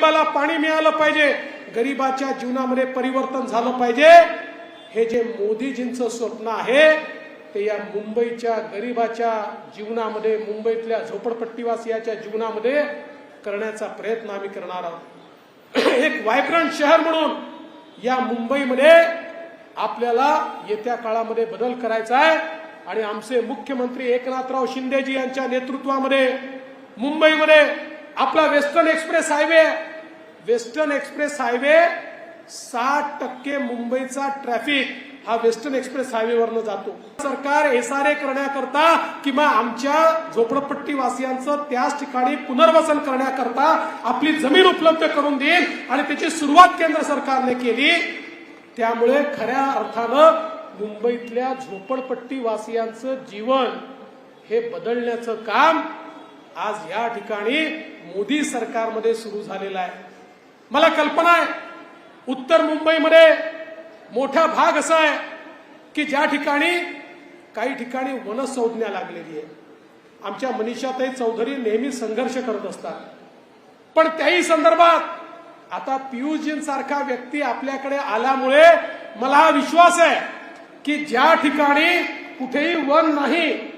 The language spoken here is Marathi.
गरिबाला पाणी मिळालं पाहिजे. गरिबाच्या जीवनामध्ये परिवर्तन झालं पाहिजे. हे जे मोदीजींचं स्वप्न आहे ते या मुंबईच्या गरिबाच्या जीवनामध्ये मुंबईतल्या झोपडपट्टीवासियाच्या जीवनामध्ये करण्याचा प्रयत्न आम्ही करणार आहोत. एक व्हायब्रंट शहर म्हणून या मुंबईमध्ये आपल्याला येत्या काळामध्ये बदल करायचा आहे. आणि आमचे मुख्यमंत्री एकनाथराव शिंदेजी यांच्या नेतृत्वामध्ये मुंबईमध्ये आपला western express highway western express highway साठ टक्के मुंबईचा ट्रॅफिक हा वेस्टर्न एक्सप्रेस हायवेवरनं जातो. सरकार एसआरए करण्याकरता किंवा आमच्या झोपडपट्टी वासियांचं त्याच ठिकाणी पुनर्वसन करण्याकरता आपली जमीन उपलब्ध करून देईल आणि त्याची सुरुवात केंद्र सरकारने केली. त्यामुळे खऱ्या अर्थानं मुंबईतल्या झोपडपट्टी वासियांचं जीवन हे बदलण्याचं काम आज या ठिकाणी मोदी सरकारमध्ये सुरू झालेलं आहे. मला कल्पना आहे उत्तर मुंबईमध्ये मोठा भाग असा आहे की ज्या ठिकाणी काही ठिकाणी वनसंज्ञा लागलेली आहे. आमच्या मनीषाताई चौधरी नेहमी संघर्ष करत असतात. पण त्याही संदर्भात आता पियुषजींसारखा व्यक्ती आपल्याकडे आल्यामुळे मला विश्वास आहे की ज्या ठिकाणी कुठेही वन नाही